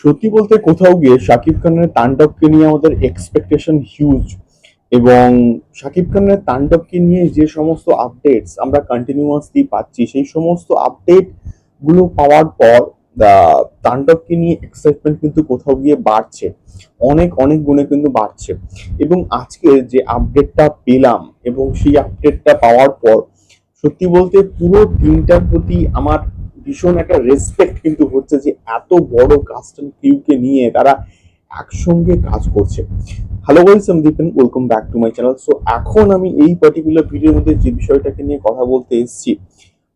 সত্যি বলতে কোথাও গিয়ে শাকিব খানের তাণ্ডবকে নিয়ে আমাদের এক্সপেকটেশন হিউজ এবং শাকিব খানের তাণ্ডবকে নিয়ে যে সমস্ত আপডেটস আমরা কন্টিনিউয়াসলি পাচ্ছি, সেই সমস্ত আপডেটগুলো পাওয়ার পর তাণ্ডবকে নিয়ে এক্সাইটমেন্ট কিন্তু কোথাও গিয়ে বাড়ছে। অনেক অনেক গুণে কিন্তু বাড়ছে। এবং আজকে যে আপডেটটা পেলাম এবং সেই আপডেটটা পাওয়ার পর, সত্যি বলতে পুরো টিমটার প্রতি আমার ভীষণ একটা রেসপেক্ট কিন্তু হচ্ছে যে এত বড় কাস্ট অ্যান্ড ক্রিউকে নিয়ে তারা একসঙ্গে কাজ করছে। হ্যালো গাইস আমি Dipen welcome back to my channel so এখন আমি এই পার্টিকুলার ভিডিওর মধ্যে যে বিষয়টাকে নিয়ে কথা বলতে এসেছি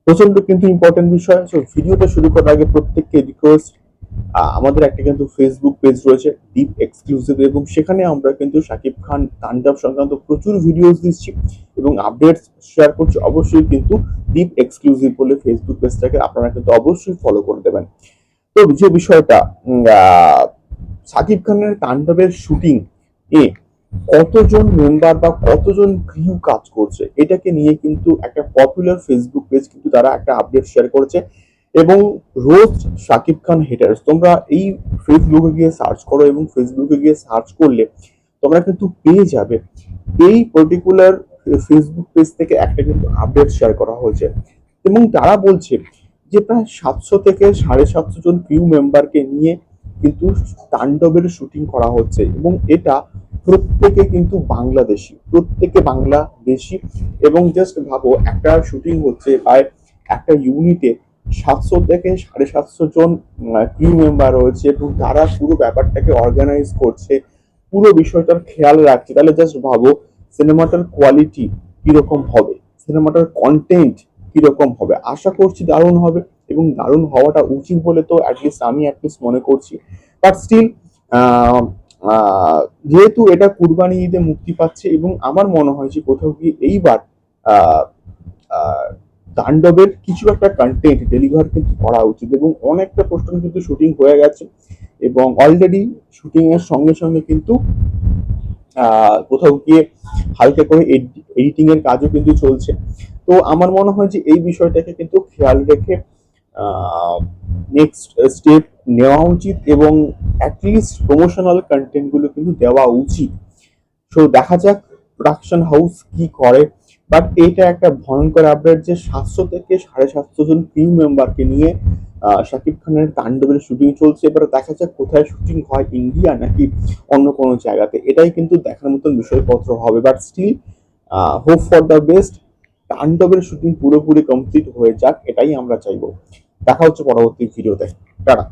প্রচণ্ড কিন্তু ইম্পর্টেন্ট বিষয়। সো ভিডিওটা শুরু করার আগে প্রত্যেককে রিকোয়েস্ট আমাদের একটা কিন্তু ফেসবুক পেজ রয়েছে ডিপ এক্সক্লুসিভ এবং সেখানে আমরা কিন্তু শাকিব খান, তাণ্ডব সংক্রান্ত প্রচুর ভিডিওস দিচ্ছি। এবং আপডেটস শেয়ার করছি অবশ্যই কিন্তু ডিপ এক্সক্লুসিভ বলে ফেসবুক পেজটাকে আপনারা কিন্তু অবশ্যই ফলো করে দেবেন। তো যে বিষয়টা সাকিব খানের তাণ্ডবের শুটিং এ কতজন মেম্বার বা কতজন ক্রিউ কাজ করছে, এটাকে নিয়ে কিন্তু একটা পপুলার ফেসবুক পেজ কিন্তু তারা একটা আপডেট শেয়ার করেছে এবং রোজ সাকিব খান হেটার্স তোমরা এই ফেসবুকে গিয়ে সার্চ করো এবং ফেসবুকে গিয়ে সার্চ করলে তোমরা কিন্তু পেয়ে যাবে। এই পার্টিকুলার ফেসবুক পেজ থেকে একটা কিন্তু আপডেট শেয়ার করা হয়েছে। এবং তারা বলছে যে প্রায় সাতশো থেকে সাড়ে সাতশো জন ক্রিউ মেম্বারকে নিয়ে কিন্তু তাণ্ডবের শুটিং করা হচ্ছে এবং এটা প্রত্যেকে কিন্তু বাংলাদেশি, প্রত্যেকে বাংলাদেশি এবং জাস্ট ভাবো একটা শুটিং হচ্ছে প্রায় একটা ইউনিটে সাতশো থেকে সাড়ে সাতশো জন ক্রিউ মেম্বার রয়েছে এবং তারা পুরো ব্যাপারটাকে অর্গানাইজ করছে, পুরো বিষয়টার খেয়াল রাখছে। তাহলে জাস্ট ভাবো সিনেমাটার কোয়ালিটি কীরকম হবে? সিনেমাটার কন্টেন্ট কীরকম হবে? আশা করছি দারুণ হবে এবং দারুণ হওয়াটা উচিত বলে তো অ্যাটলিস্ট আমি অ্যাটলিস্ট মনে করছি। বাট স্টিল যেহেতু এটা কুরবানি ঈদে মুক্তি পাচ্ছে এবং আমার মনে হয় যে কোথাও গিয়ে এইবার তাণ্ডবের কিছু একটা কন্টেন্ট ডেলিভার কিন্তু করা উচিত এবং অনেকটা পোস্টার কিন্তু শুটিং হয়ে গেছে এবং অলরেডি শুটিং এর সঙ্গে সঙ্গে কিন্তু কোথাও গিয়ে হালকা করে এডিটিং এর কাজও কিন্তু চলছে। তো আমার মনে হয় যে এই বিষয়টাকে কিন্তু খেয়াল রেখে নেক্সট স্টেপ নেওয়া উচিত এবং অ্যাটলিস্ট প্রমোশনাল কন্টেন্টগুলো কিন্তু দেওয়া উচিত। সো দেখা যাক প্রোডাকশন হাউস কি করে। বাট এটা একটা ভয়ঙ্কর আপডেট যে সাতশো থেকে সাড়ে সাতশো জন ক্রিউ মেম্বারকে নিয়ে শাকিব খানের তাণ্ডবের শুটিং চলছে। এবার দেখা যাক কোথায় শুটিং হয়, ইন্ডিয়া নাকি অন্য কোনো জায়গাতে। এটাই কিন্তু দেখার মতন বিষয়পত্র হবে। But still hope for the best তাণ্ডবের শুটিং পুরোপুরি কমপ্লিট হয়ে যাক, এটাই আমরা চাইব। দেখা হচ্ছে পরবর্তী ভিডিওতে টাটা।